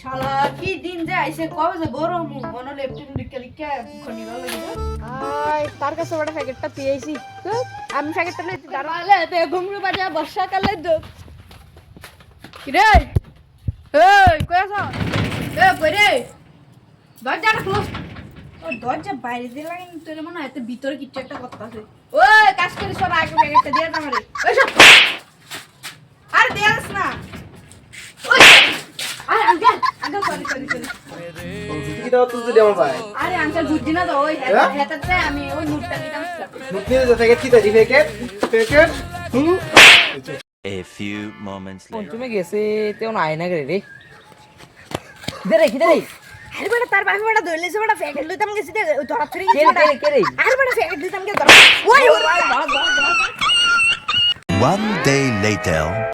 শালা কি দিন যায় সে কবে যে গরম মনে লেপটিন লিখে লিখে খনি আই তার কাছে বড় প্যাকেটটা আমি প্যাকেটটা লইতে দাঁড়া তারপরে তে ঘুমরু বাজা বর্ষাকালে দো এই কই আছো? এ কই রে? দরজাটা ক্লোজ ও দরজা বাইরে দিয়ে লাগে তোর মনে হয় ভিতরে কিছু একটা কথা আছে। ওই কাজ করে সব আগে প্যাকেটটা দিয়ে দাও রে। ওই সব আরে দেয়াস না ওই আরে uncle uncle sorry sorry sorry কি দাও তুলতে দে আমার ভাই আরে আঙ্কেল বুঝছি না তো ওই হ্যাঁ? হেতাতে আমি ওই নোটটা দিতাম মুখে যে প্যাকেট কি তারি প্যাকেট প্যাকেট হুম? A few moments later. পঞ্চমে গেছে তেও না রে রে। দে রে কি দে রে। আরে বেটা তার বাপে বেটা ধরলে সে বেটা প্যাকেট লইতাম গেছি দে ধরা ফিরে রে কে রে কে রে? আরে বেটা প্যাকেট লইতাম গে ধরা ওই ওই One day later.